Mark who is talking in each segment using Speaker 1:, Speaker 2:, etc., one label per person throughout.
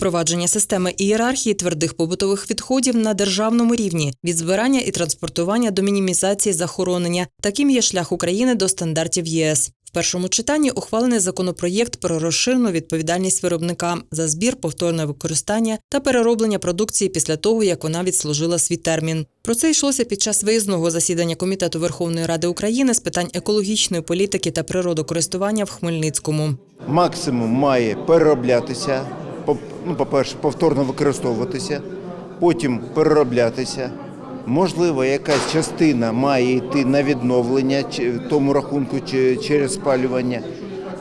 Speaker 1: впровадження системи ієрархії твердих побутових відходів на державному рівні від збирання і транспортування до мінімізації захоронення. Таким є шлях України до стандартів ЄС. В першому читанні ухвалений законопроєкт про розширену відповідальність виробника за збір, повторне використання та перероблення продукції після того, як вона відслужила свій термін. Про це йшлося під час виїзного засідання Комітету Верховної Ради України з питань екологічної політики та природокористування в Хмельницькому.
Speaker 2: максимум має перероблятися, ну, по-перше, повторно використовуватися, потім перероблятися. Можливо, якась частина має йти на відновлення в тому рахунку через спалювання,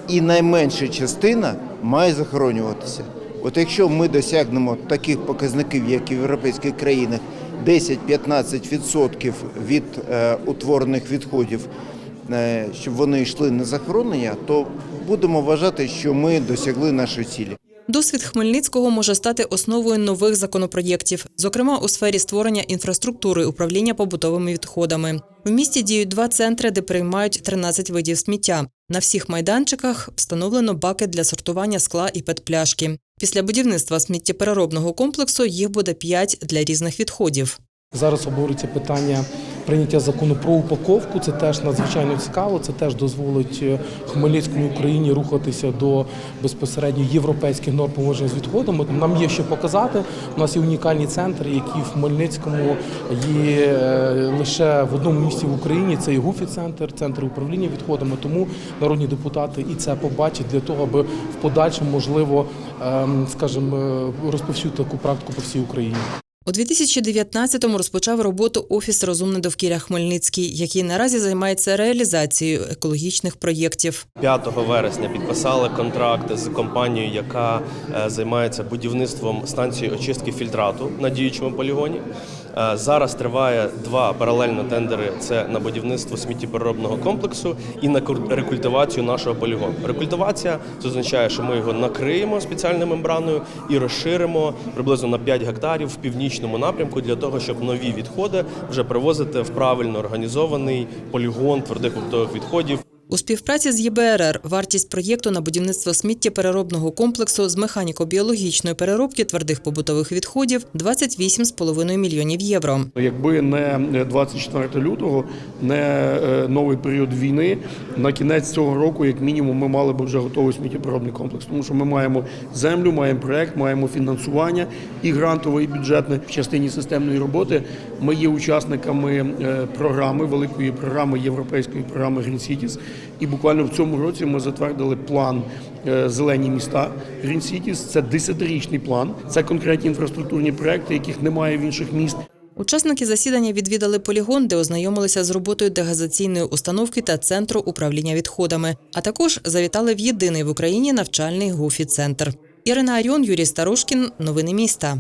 Speaker 2: і найменша частина має захоронюватися. От якщо ми досягнемо таких показників, як і в європейських країнах, 10-15% від е, утворених відходів е, щоб вони йшли на захоронення, то будемо вважати, що ми досягли нашої цілі.
Speaker 1: Досвід Хмельницького може стати основою нових законопроєктів, зокрема у сфері створення інфраструктури управління побутовими відходами. В місті діють два центри, де приймають 13 видів сміття. На всіх майданчиках встановлено баки для сортування скла і петпляшки. Після будівництва сміттєпереробного комплексу їх буде 5 для різних відходів.
Speaker 3: Зараз обговорюється питання прийняття закону про упаковку. Це теж надзвичайно цікаво. Це теж дозволить е, Хмельницькому Україні рухатися до безпосередньо європейських норм поводження з відходами. Нам є що показати. У нас є унікальні центри, які в Хмельницькому є е, лише в одному місці в Україні. Це і гуфі центр, центр управління відходами. Тому народні депутати і це побачать для того, аби в подальшому можливо, ем, скажімо, е, розповсюдити таку практику по всій Україні.
Speaker 1: У 2019-му розпочав роботу Офіс Розумне довкілля Хмельницький, який наразі займається реалізацією екологічних проєктів.
Speaker 4: 5 вересня підписали контракт з компанією, яка е, займається будівництвом станції очистки фільтрату на діючому полігоні. Е, Зараз триває два паралельно тендери: це на будівництво сміттєпереробного комплексу і на рекультивацію нашого полігону. Рекультивація це означає, що ми його накриємо спеціальною мембраною і розширимо приблизно на 5 гектарів в північному напрямку для того, щоб нові відходи вже привозити в правильно організований полігон твердих побутових відходів.
Speaker 1: У співпраці з ЄБРР вартість проєкту на будівництво сміттєпереробного комплексу з механіко-біологічної переробки твердих побутових відходів 28,5 мільйонів євро.
Speaker 5: Якби не 24 лютого, не е, новий період війни, на кінець цього року, як мінімум, ми мали б вже готовий сміттєпереробний комплекс. Тому що ми маємо землю, маємо проект, маємо фінансування і грантове, і бюджетне в частині системної роботи. Ми є учасниками е, програми, великої програми європейської програми Green Cities. І буквально в цьому році ми затвердили план е, зелені міста Green Cities. Це 10-річний план. Це конкретні інфраструктурні проекти, яких немає в інших міст.
Speaker 1: Учасники засідання відвідали полігон, де ознайомилися з роботою дегазаційної установки та центру управління відходами, а також завітали в єдиний в Україні навчальний гуфі центр. Ірина Аріон, Юрій Старушкін. Новини міста.